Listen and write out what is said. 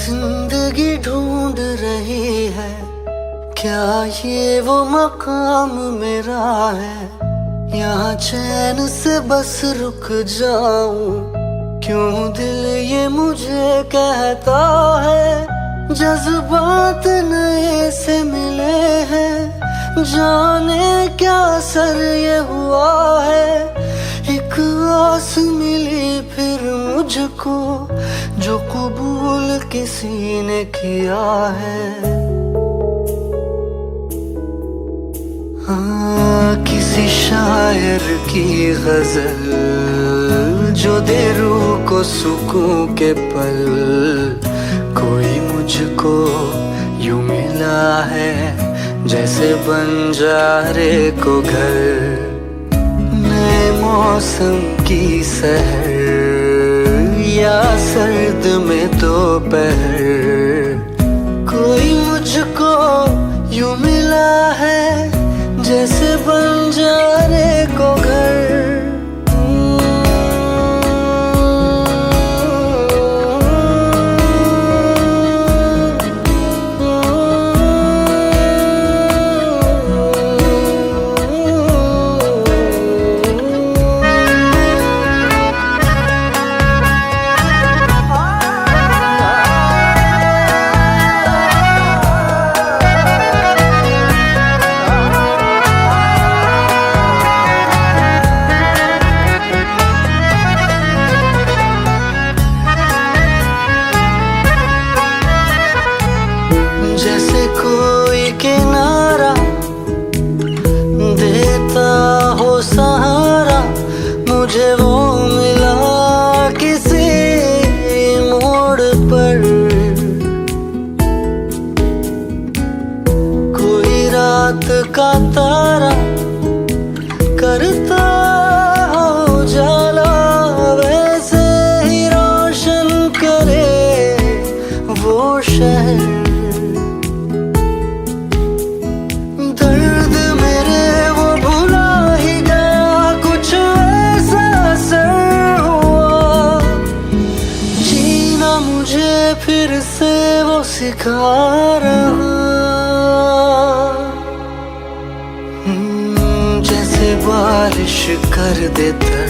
ज़िंदगी ढूंढ रही है। क्या ये वो मकाम मेरा है? यहाँ चैन से बस रुक जाऊँ। क्यों दिल ये मुझे कहता है? जज्बात नए से मिले हैं। जाने क्या सर ये हुआ है? एक आस मिली मुझको जो कबूल किसी ने किया है। हाँ किसी शायर की गज़ल जो दे रूह को सुकून के पल। कोई मुझको यूँ मिला है जैसे बंजारे को घर। नए मौसम की सहर। या सर्द में दोपहर। सहारा मुझे वो मिला किसी मोड़ पर। कोई रात का तारा करता हो जाला वैसे ही रोशन करे वो शहर। सिखा रहा। हम्म, जैसे बारिश कर देता